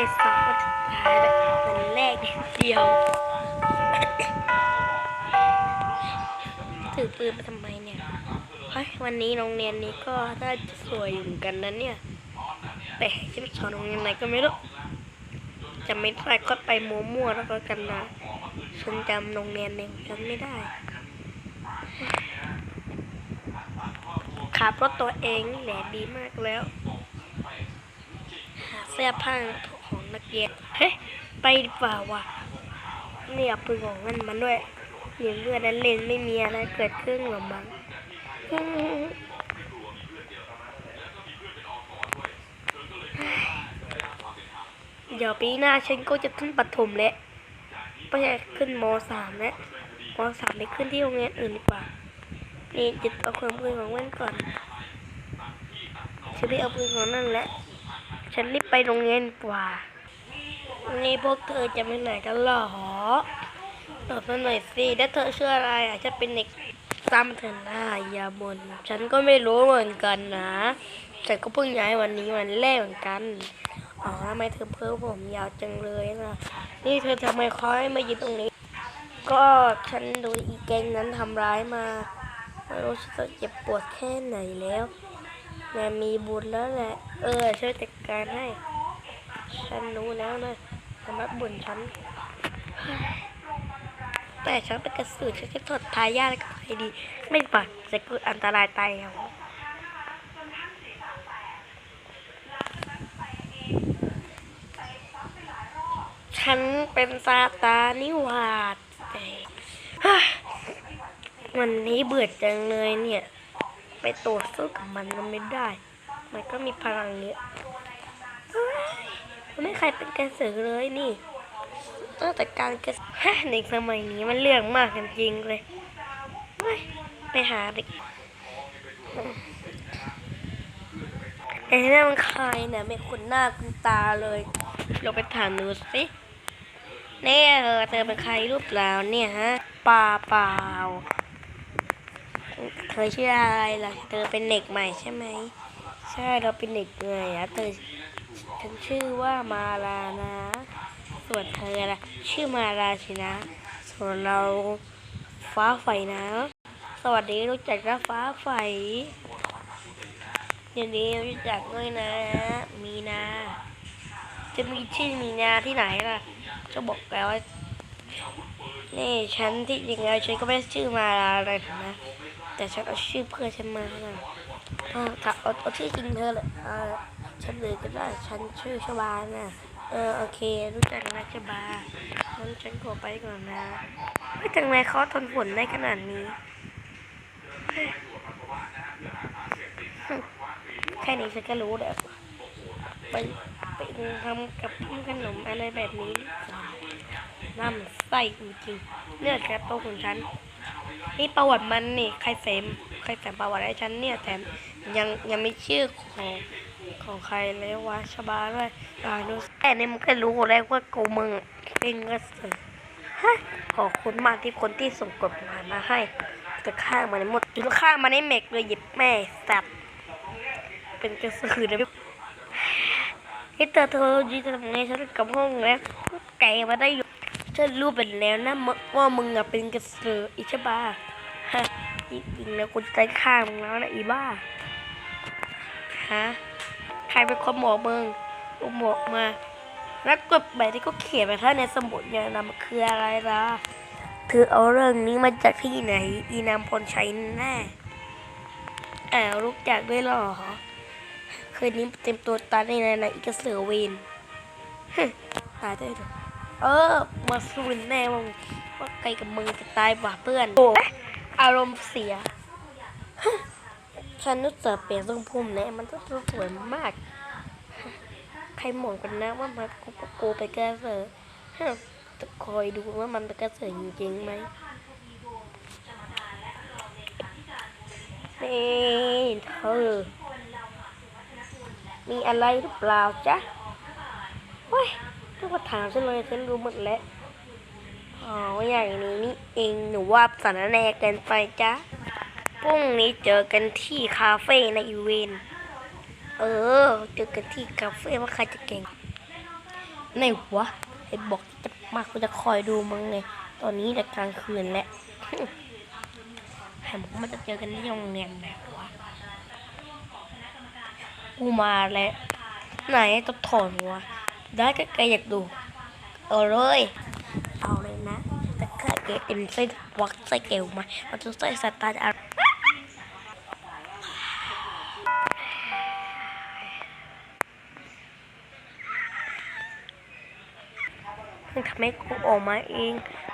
ไปสอบวันสุดท้ายแล้ววันแรกเดียว ถือปืนมาทำไมเนี่ยเฮ้ยวันนี้โรงเรียนนี้ก็น่าจะสวยอยู่เหมือนกันนะเนี่ย แต่จะไปสอนโรงเรียนไหนก็ไม่รู้จะไม่ได้ก็ไปมั่วๆแล้วก็กันนะฉันจำโรงเรียนเองฉันไม่ได้ ขับรถตัวเองแหละดีมากแล้ว หาเสื้อผ้า นักเรียนเฮ้ยไปดีกว่าวะนี่เอาปืนของมันมันด้วยย่างเลือนั้นเล่นไม่มีอะไรเกิดขึ้นหรอมั้งเดี๋ยวปีหน้าฉันก็จะขึ้นปฐมแล้วไม่ใช่ขึ้นมสามแล้วมสามไปขึ้นที่โรงเรียนอื่นดีกว่า นี่จะเอาความปืนของมันก่อนฉันไม่เอาปืนของนั่นแหละ ฉันรีบไปโรงเรียนกว่า นี่พวกเธอจะไปไหนกันหรอตอบมาหน่อยสิแล้วเธอเชื่ออะไรอะฉันเป็นเด็กซ้ำเธอหน้าอย่าบนฉันก็ไม่รู้เหมือนกันนะฉันก็เพิ่งย้ายวันนี้วันแรกเหมือนกันอ๋อทำไมเธอเพิ่มผมยาวจังเลยนะนี่เธอทำไมคอยมายืนตรงนี้ ก็ฉันโดนอีแกงนั้นทำร้ายมาไม่รู้ฉันจะเจ็บปวดแค่ไหนแล้วแม่มีบุญแล้วแหละ เออช่วยจัดการให้ ฉันรู้แล้วนะ สำหรับบุญฉัน แต่ฉันเป็นกระสือฉันจะถอดทายาทกับใครดี ไม่ปัดจะเกิดอันตรายตายเอาฉันเป็นซาตานิวาดวันนี้เบื่อจังเลยเนี่ย ไปต่อสู้กับมันก็ไม่ได้ มันก็มีพลังเยอะ ไม่ใครเป็นกระสือเลยนี่ตั้งแต่การกระสือฮะเด็กสมัยนี้มันเรื่องมากจริงเลยไปหาเด็กไอ้นั่นมันใครเนี่ยไม่คุ้นหน้าคุ้นตาเลยเราไปถามดูสิเนี่ยเธอเธอเป็นใครรูปเปล่าเนี่ยฮะป่าเปล่าเธอชื่ออะไรล่ะ เธอเป็นเด็กใหม่ใช่ไหม ใช่เราเป็นเด็กใหม่อะเธอ ฉันชื่อว่ามาลานะ ส่วนเธอละชื่อมาลาสินะ ส่วนเราฟ้าใสนะ สวัสดีรู้จักนะฟ้าใสยินดีรู้จักด้วยนะ มีนา จะมีชื่อมีนาที่ไหนล่ะจะบอกแล้วว่านี่ฉันที่จริงแล้วฉันก็ไม่ได้ชื่อมาลาอะไรนะแต่ฉันเอาชื่อเพื่อนฉันมานะเออถ้าเอาชื่อจริงเธอเลย ฉันเลยก็ได้ ฉันชื่อชบานะเออโอเค รู้จักนะชบางั้นฉันขอไปก่อนนะไม่จังไงเขาทนฝนได้ขนาดนี้แค่นี้ฉันก็รู้แล้วไปไปทำกับขนมอะไรแบบนี้น้ำใส่จริงๆเลือดกระโตของฉัน นี่ประวัติมันนี่ ใครเสมใครแต่ประวัติให้ฉันเนี่ยแถมยังยังไม่ชื่อของ ของใครเลยวะชบาด้วยอ่าดูแต่นี่มันก็รู้แล้วว่ากูมึงเป็นกระสือฮะขอบคุณมากที่คนที่ส่งกฎหมายมาให้จะฆ่ามันให้หมดจะฆ่ามันให้เมกเลยหยิบแม่สับเป็นกระสือนะพี่เฮ้ยเธอเธอจีจะทำไงฉันกับห้องแล้วไก่มาได้อยู่ฉันรู้เป็นแล้วนะมึงว่ามึงอะเป็นกระสืออิชบาฮะจริงๆแล้วกูจะฆ่ามึงแล้วนะอีบ้าฮะ รเป็นคนบอกมึงกูบอกมา แล้วกฎหมายที่เขาเขียนไว้ท่าในสมุดเนี่ยนะมันคืออะไรล่ะเธอเอาเรื่องนี้มาจากที่ไหน อีนามพลชัยแน่แอบรู้จักด้วยหรอคืนนี้เต็มตัวตายในในอีกระสือเวนตายได้เลยเออมาสูนแน่มึงว่าไกลกับมึงจะตายกว่าเพื่อนโอ้อารมณ์เสียฉันนึกจะเปลี่ยนทรงผมแน่มันก็สวยมาก ใครหมองกันนะว่ามันกูกูไปกระเสือฮะจะคอยดูว่ามันเป็นกระเสือจริงๆไหมนี่เธอ มีอะไรหรือเปล่าจ๊ะเฮ้ยถ้ามาถามฉันเลยฉันรู้หมดแล้วอ๋ออย่างนี้นี่เองหนูว่าสารแนเกินไปจ้ะพรุ่งนี้เจอกันที่คาเฟ่ในอีเวนต์ เออ เจอกันที่คาเฟ่ว่าใครจะเก่งในหัวไอ้บอกจะมากูจะคอยดูมึงไงตอนนี้แต่กลางคืนแล้วแหมมันจะเจอกันที่โรงเรียนแบบวะกูมาแล้วไหนตัวถอนหัวได้ก็แกอยากดู เอาเลย เอาเลยนะแต่ถ้าเกเอ็นใส่วักใส่เกลมามันจะใส่สตาร์ทอะไร มึงทำให้กูออกมาเอง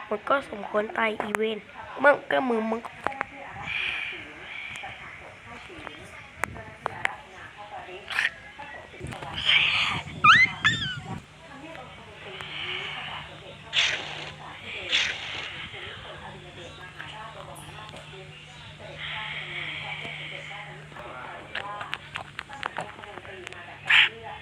มันก็สมควรตายอีเวนมึงก็มือมึง